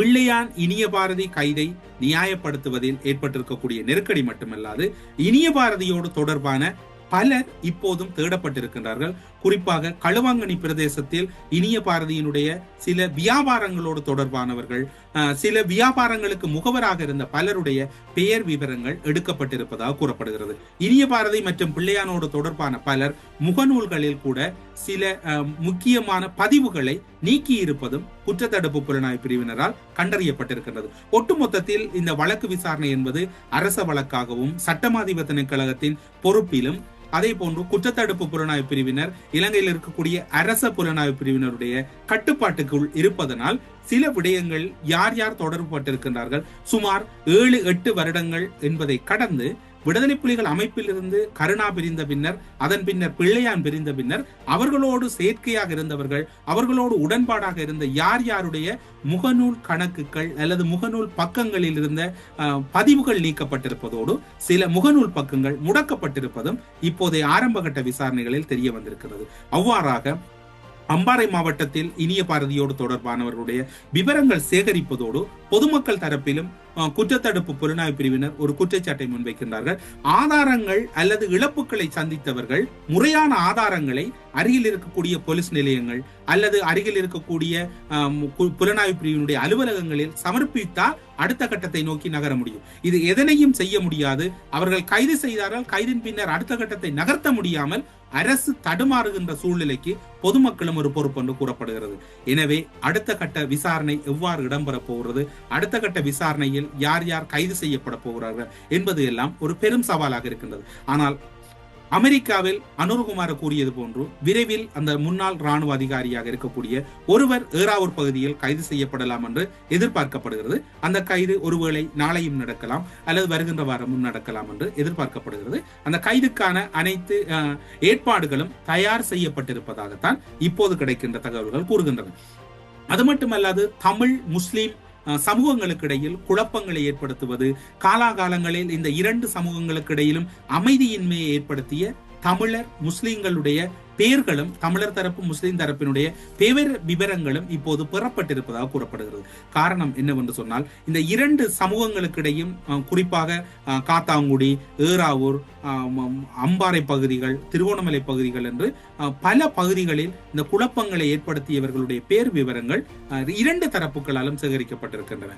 பிள்ளையான் இனிய பாரதி கைதை நியாயப்படுத்துவதில் ஏற்பட்டிருக்கக்கூடிய நெருக்கடி மட்டுமல்லாது இனிய பாரதியோடு தொடர்பான பலர் இப்போதும் தேடப்பட்டிருக்கின்றார்கள். குறிப்பாக களுவாங்கனி பிரதேசத்தில் இனிய பாரதியினுடைய சில வியாபாரங்களோடு தொடர்பானவர்கள் சில வியாபாரங்களுக்கு முகவராக இருந்த பலருடைய பெயர் விவரங்கள் எடுக்கப்பட்டிருப்பதாக கூறப்படுகிறது. இனிய பாரதி மற்றும் பிள்ளையானோடு தொடர்பான பலர் முகநூல்களில் கூட சில முக்கியமான பதிவுகளை நீக்கி இருப்பதும் குற்றத்தடுப்பு புலனாய்வு பிரிவினரால் கண்டறியப்பட்டிருக்கின்றது. ஒட்டுமொத்தத்தில் இந்த வழக்கு விசாரணை என்பது அரச வழக்காகவும் சட்டமாதிப திணைக்கழகத்தின் பொறுப்பிலும் அதே போன்று குற்றத்தடுப்பு புலனாய்வு பிரிவினர் இலங்கையில் இருக்கக்கூடிய அரச புலனாய்வு பிரிவினருடைய கட்டுப்பாட்டுக்குள் இருப்பதனால் சில விடயங்கள் யார் யார் தொடர்புபட்டிருக்கின்றார்கள்? சுமார் ஏழு எட்டு வருடங்கள் என்பதை கடந்து விடுதலை புலிகள் அமைப்பிலிருந்து கருணா பிரிந்த பின்னர் அதன் பின்னர் பிள்ளையான் பிரிந்த பின்னர் அவர்களோடு செயற்கையாக இருந்தவர்கள் அவர்களோடு உடன்பாடாக இருந்த யார் யாருடைய முகநூல் கணக்குகள் அல்லது முகநூல் பக்கங்களில் இருந்த அஹ், பதிவுகள் நீக்கப்பட்டிருப்பதோடு சில முகநூல் பக்கங்கள் முடக்கப்பட்டிருப்பதும் இப்போதைய ஆரம்பகட்ட விசாரணைகளில் தெரிய வந்திருக்கிறது. அவ்வாறாக அம்பாறை மாவட்டத்தில் இனிய பாரதியோடு தொடர்பானவர்களுடைய விவரங்கள் சேகரிப்பதோடு பொதுமக்கள் தரப்பிலும் குற்றத்தடுப்பு புலனாய்வு பிரிவினர் ஒரு குற்றச்சாட்டை முன்வைக்கின்றார்கள். ஆதாரங்கள் அல்லது இழப்புகளை சந்தித்தவர்கள் முறையான ஆதாரங்களை அருகில் இருக்கக்கூடிய போலீஸ் நிலையங்கள் அல்லது அருகில் இருக்கக்கூடிய புலனாய்வு பிரிவினுடைய அலுவலகங்களில் சமர்ப்பித்தால் அடுத்த கட்டத்தை நோக்கி நகர முடியும். இது எதனையும் செய்ய முடியாது. அவர்கள் கைது செய்தார்கள். கைதின் பின்னர் அடுத்த கட்டத்தை நகர்த்த முடியாமல் அரசு தடுமாறுகின்ற சூழ்நிலைக்கு பொதுமக்களும் ஒரு பொறுப்பு என்று கூறப்படுகிறது. எனவே அடுத்த கட்ட விசாரணை எவ்வாறு இடம்பெறப் போகிறது? அடுத்த கட்ட விசாரணையில் யார் யார் கைது செய்யப்பட போகிறார்கள்? என்பது எல்லாம் ஒரு பெரும் சவாலாக இருக்கின்றது. ஆனால் அமெரிக்காவில் அனுர்குமார் கூறியது போன்று விரைவில் அந்த முன்னாள் ராணுவ அதிகாரியாக இருக்கக்கூடிய ஒருவர் ஏறாவூர் பகுதியில் கைது செய்யப்படலாம் என்று எதிர்பார்க்கப்படுகிறது. அந்த கைது ஒருவேளை நாளையும் நடக்கலாம் அல்லது வருகின்ற வாரமும் நடக்கலாம் என்று எதிர்பார்க்கப்படுகிறது. அந்த கைதுக்கான அனைத்து ஏற்பாடுகளும் தயார் செய்யப்பட்டிருப்பதாகத்தான் இப்போது கிடைக்கின்ற தகவல்கள் கூறுகின்றன. அது மட்டுமல்லாது தமிழ் முஸ்லீம் சமூகங்களுக்கு இடையில் குழப்பங்களை ஏற்படுத்துவது காலாகாலங்களில் இந்த இரண்டு சமூகங்களுக்கு இடையிலும் அமைதியின்மையை ஏற்படுத்திய தமிழர் முஸ்லிம்களுடைய பெயர்களும் தமிழர் தரப்பு முஸ்லிம் தரப்பினுடைய பெயர் விவரங்களும் இப்போது பெறப்பட்டிருப்பதாக கூறப்படுகிறது. காரணம் என்னவென்று சொன்னால் இந்த இரண்டு சமூகங்களுக்கிடையும் குறிப்பாக காத்தாங்குடி ஏறாவூர் அம்பாறை பகுதிகள் திருவோணமலை பகுதிகள் என்று பல பகுதிகளில் இந்த குழப்பங்களை ஏற்படுத்தியவர்களுடைய பேர் விவரங்கள் இரண்டு தரப்புகளாலும் சேகரிக்கப்பட்டிருக்கின்றன.